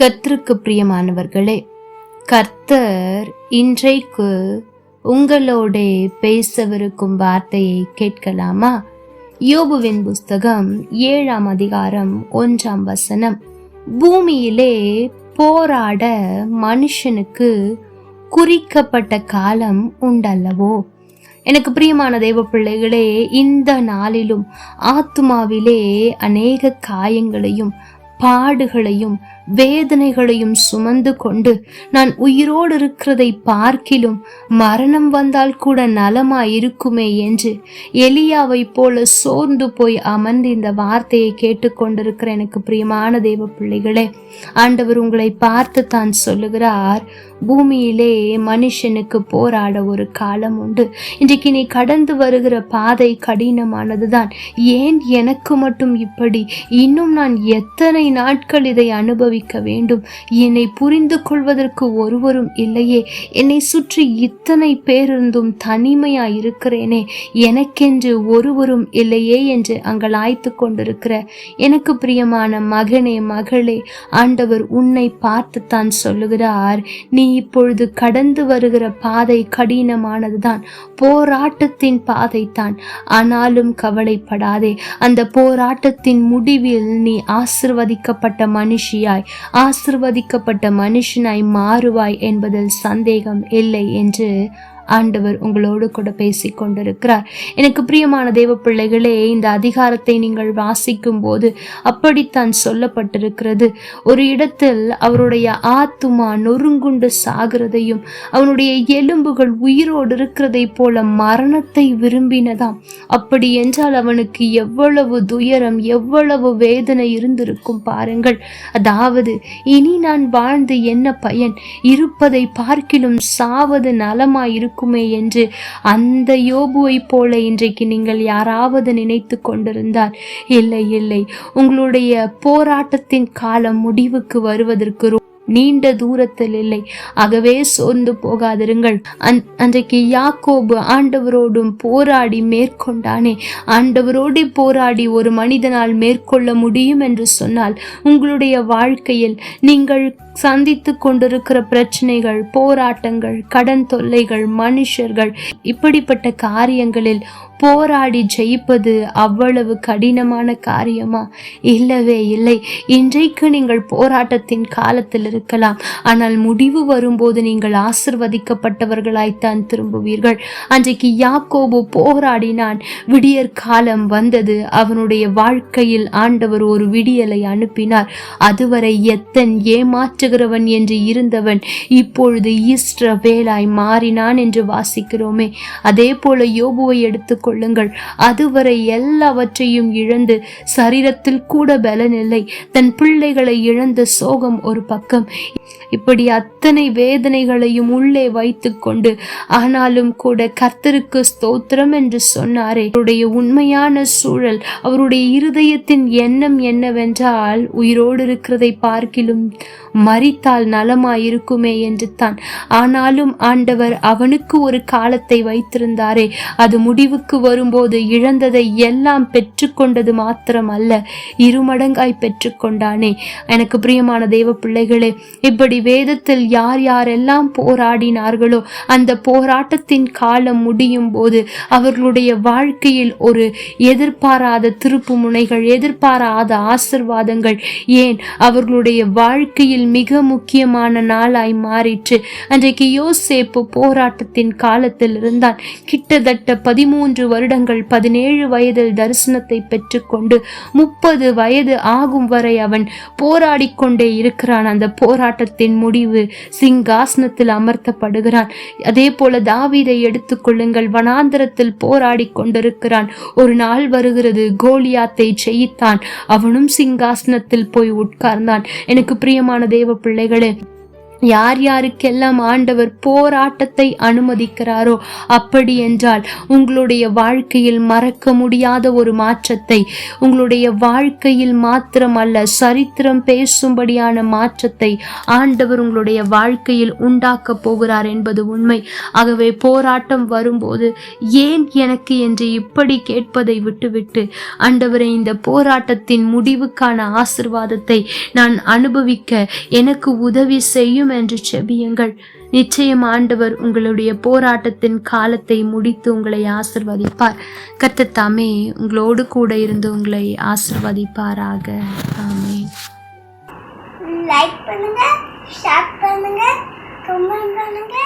கர்த்தருக்கு பிரியமானவர்களே கர்த்தர் இன்றைக்கு உங்களோட பேசவிருக்கும் வார்த்தையை கேட்கலாமா? யோபுவின் புஸ்தகம் ஏழாம் அதிகாரம் ஒன்றாம் வசனம். பூமியிலே போராட மனுஷனுக்கு குறிக்கப்பட்ட காலம் உண்டல்லவோ? எனக்கு பிரியமான தேவ பிள்ளைகளே இந்த நாளிலும் ஆத்துமாவிலே அநேக காயங்களையும் பாடுகளையும் வேதனைகளையும் சுமந்து கொண்டு நான் உயிரோடு இருக்கிறதை பார்க்கிலும் மரணம் வந்தால் கூட நலமா இருக்குமே என்று எலியாவை போல சோர்ந்து போய் அமர்ந்து இந்த வார்த்தையை கேட்டுக்கொண்டிருக்கிற எனக்கு பிரியமான தேவ பிள்ளைகளே ஆண்டவர் உங்களை பார்த்து தான் சொல்லுகிறார் பூமியிலே மனுஷனுக்கு போராட ஒரு காலம் உண்டு. இன்றைக்கு நீ கடந்து வருகிற பாதை கடினமானதுதான். ஏன் எனக்கு மட்டும் இப்படி? இன்னும் நான் எத்தனை நாட்கள் இதை அனுபவி அனுபவிக்க வேண்டும். என்னை புரிந்து கொள்வதற்கு ஒருவரும் இல்லையே. என்னை சுற்றி இத்தனை பேரிருந்தும் தனிமையா இருக்கிறேனே எனக்கென்று ஒருவரும் இல்லையே என்று அங்கலாய்த்து கொண்டிருக்கிற எனக்கு பிரியமான மகனே மகளே ஆண்டவர் உன்னை பார்த்து தான் சொல்லுகிறார். நீ இப்பொழுது கடந்து வருகிற பாதை கடினமானதுதான். போராட்டத்தின் பாதை தான் ஆனாலும் கவலைப்படாதே. அந்த போராட்டத்தின் முடிவில் நீ ஆசிர்வதிக்கப்பட்ட மனுஷியாய் ஆசிர்வதிக்கப்பட்ட மனுஷனாய் மாறுவாய் என்பதில் சந்தேகம் இல்லை என்று ஆண்டவர் உங்களோடு கூட பேசிக் கொண்டிருக்கிறார். எனக்கு பிரியமான தேவ பிள்ளைகளே இந்த அதிகாரத்தை நீங்கள் வாசிக்கும் போது அப்படித்தான் சொல்லப்பட்டிருக்கிறது. ஒரு இடத்தில் அவருடைய ஆத்துமா நொறுங்குண்டு சாகிறதையும் அவனுடைய எலும்புகள் உயிரோடு இருக்கிறதை போல மரணத்தை விரும்பினதாம். அப்படி என்றால் அவனுக்கு எவ்வளவு துயரம் எவ்வளவு வேதனை இருந்திருக்கும் பாருங்கள். அதாவது இனி நான் வாழ்ந்து என்ன பயன்? இருப்பதை பார்க்கிலும் சாவது நலமாயிருக்கும் இருக்குமே என்று அந்த யோபுவை போல இன்றைக்கு நீங்கள் யாராவது நினைத்து கொண்டிருந்தால் இல்லை இல்லை உங்களுடைய போராட்டத்தின் காலம் முடிவுக்கு வருவதற்கு நீண்ட தூரத்தில் இல்லை. ஆகவே சோர்ந்து போகாதிருங்கள். அன்- அன்றைக்கு யாக்கோபு ஆண்டவரோடும் போராடி மேற்கொண்டானே ஆண்டவரோடு போராடி ஒரு மனிதனால் மேற்கொள்ள முடியும் என்று சொன்னால் உங்களுடைய வாழ்க்கையில் நீங்கள் சந்தித்து கொண்டிருக்கிற பிரச்சனைகள் போராட்டங்கள் கடன் தொல்லைகள் மனுஷர்கள் இப்படிப்பட்ட காரியங்களில் போராடி ஜெயிப்பது அவ்வளவு கடினமான காரியமா? இல்லவே இல்லை. இன்றைக்கு நீங்கள் போராட்டத்தின் காலத்தில் இருக்கலாம். ஆனால் முடிவு வரும்போது நீங்கள் ஆசிர்வதிக்கப்பட்டவர்களாய்த்தான் திரும்புவீர்கள். அன்றைக்கு யாக்கோபு போராடினான். விடியற் காலம் வந்தது. அவனுடைய வாழ்க்கையில் ஆண்டவர் ஒரு விடியலை அனுப்பினார். அதுவரை எத்தன் ஏமாற்றுகிறவன் என்று இருந்தவன் இப்பொழுது இஸ்ரவேலாய் மாறினான் என்று வாசிக்கிறோமே. அதே போல யோபுவை எடுத்துக்கொள்ளுங்கள் அதுவரை எல்லாவற்றையும் இழந்து சரீரத்தில் கூட பலன் இல்லை. தன் பிள்ளைகளை இழந்த சோகம் ஒரு பக்கம். இப்படி அத்தனை வேதனைகளையும் உள்ளே வைத்துக்கொண்டு ஆனாலும் கூட கர்த்தருக்கு ஸ்தோத்திரம் என்று சொன்னாரே. அவருடைய உண்மையான சூழல் அவருடைய இருதயத்தின் எண்ணம் என்னவென்றால் உயிரோடு இருக்கிறதை பார்க்கிலும் மறித்தால் நலமாயிருக்குமே என்று தான். ஆனாலும் ஆண்டவர் அவனுக்கு ஒரு காலத்தை வைத்திருந்தாரே. அது முடிவுக்கு வரும்போது இழந்ததை எல்லாம் பெற்றுக்கொண்டது மாத்திரம் அல்ல இருமடங்காய் பெற்றுக்கொண்டானே. எனக்கு பிரியமான தெய்வ பிள்ளைகளே இப்படி வேதத்தில் யார் யாரெல்லாம் போராடினார்களோ அந்த போராட்டத்தின் காலம் முடியும் போது அவர்களுடைய வாழ்க்கையில் ஒரு எதிர்பாராத திருப்பு முனைகள் எதிர்பாராத ஆசிர்வாதங்கள் ஏன் அவர்களுடைய வாழ்க்கையில் மிக முக்கியமான நாளாய் மாறிற்று. அன்றைக்கு யோசேப்பு போராட்டத்தின் காலத்தில் இருந்தான். கிட்டத்தட்ட பதிமூன்று வருடங்கள் பதினேழு வயதில் தரிசனத்தை பெற்றுக்கொண்டு முப்பது வயது ஆகும் வரை அவன் போராடி கொண்டே இருக்கிறான். அந்த போராட்டத்தின் முடிவு சிங்காசனத்தில் அமர்த்தப்படுகிறான். அதே போல தாவீதை எடுத்துக்கொள்ளுங்கள் வனாந்திரத்தில் போராடி கொண்டிருக்கிறான். ஒரு நாள் வருகிறது. கோலியாத்தை ஜெயித்தான். அவனும் சிங்காசனத்தில் போய் உட்கார்ந்தான். எனக்கு பிரியமான தேவ பிள்ளைகளே யார் யாருக்கெல்லாம் ஆண்டவர் போராட்டத்தை அனுமதிக்கிறாரோ அப்படி என்றால் உங்களுடைய வாழ்க்கையில் மறக்க முடியாத ஒரு மாற்றத்தை உங்களுடைய வாழ்க்கையில் மாத்திரம் அல்ல சரித்திரம் பேசும்படியான மாற்றத்தை ஆண்டவர் உங்களுடைய வாழ்க்கையில் உண்டாக்க போகிறார் என்பது உண்மை. ஆகவே போராட்டம் வரும்போது ஏன் எனக்கு என்று இப்படி கேட்பதை விட்டுவிட்டு ஆண்டவரை இந்த போராட்டத்தின் முடிவுக்கான ஆசிர்வாதத்தை நான் அனுபவிக்க எனக்கு உதவி செய்யும் வேண்டும் என்று செபியுங்கள். நிச்சயம் ஆண்டவர் உங்களுடைய போராட்டத்தின் காலத்தை முடித்து உங்களை ஆசிர்வதிப்பார். கத்த உங்களோடு கூட இருந்து உங்களை ஆசிர்வதிப்பாராக. ஆமே லைக் பண்ணுங்க ஷேர் பண்ணுங்க கமெண்ட் பண்ணுங்க.